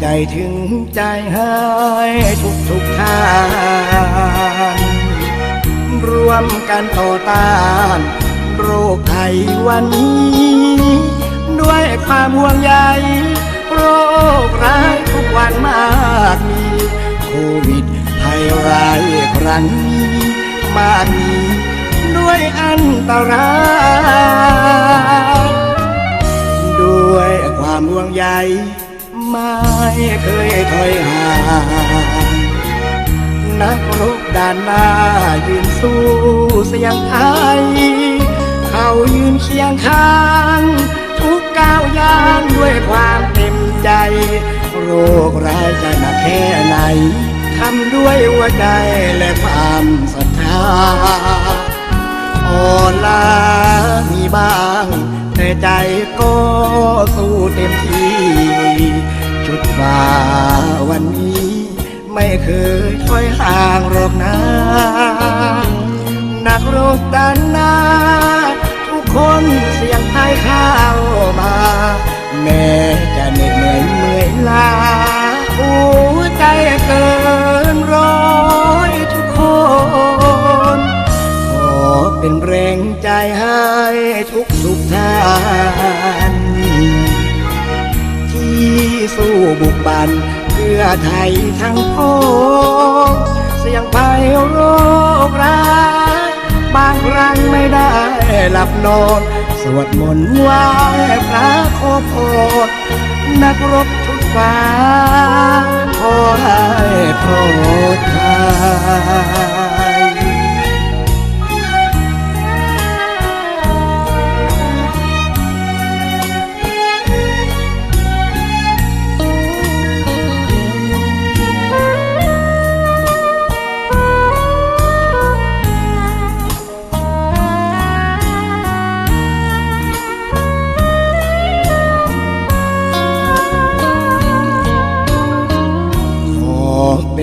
ใจถึงใจให้ทุกทุกทางรวมกันต่อต้านโรคภัยวันนี้ ด้วยความห่วงใยโรคร้ายทุกวันมากมีโควิดภัยร้ายครั้งนี้มากมีด้วยอันตรายด้วยความห่วงใย ไม่เคยถอยห่างนักรบด่านหน้ายืนสู้เสียงไทยเขายืนเคียงข้าง ทุกก้าวย่างด้วยความเต็มใจ โรคร้ายจะหนักแค่ไหนทำด้วยหัวใจและความศรัทธาอ่อนล้ามีบ้าง แต่ใจก็สู้ ฝ่าวันนี้ ไม่เคยถอยห่างหรอกนะนักรบด้านนา ทุกคนเสียงพายข้าวมา แม้จะเหน็ดเหนื่อยเมื่อยล้าหัวใจเกิน บันเพื่อไทยทั้งพงเสียงภัยโรคร้ายบางครั้งไม่ได้หลับนอนสวดมนต์ไหว้พระขอพรนักรบทุกฟ้าขอให้ปลอดทา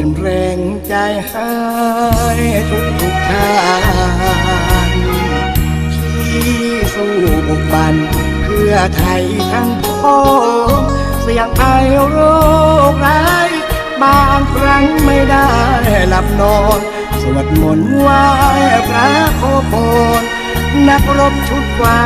เป็นแรงใจให้ทุกทุกทานที่สู้บุกบันเพื่อไทยทั้งพ้องเสียงภัยโรคร้ายบางครั้งไม่ได้หลับนอน สวดมนต์ไหว้พระขอพรนักรบชุดฟ้า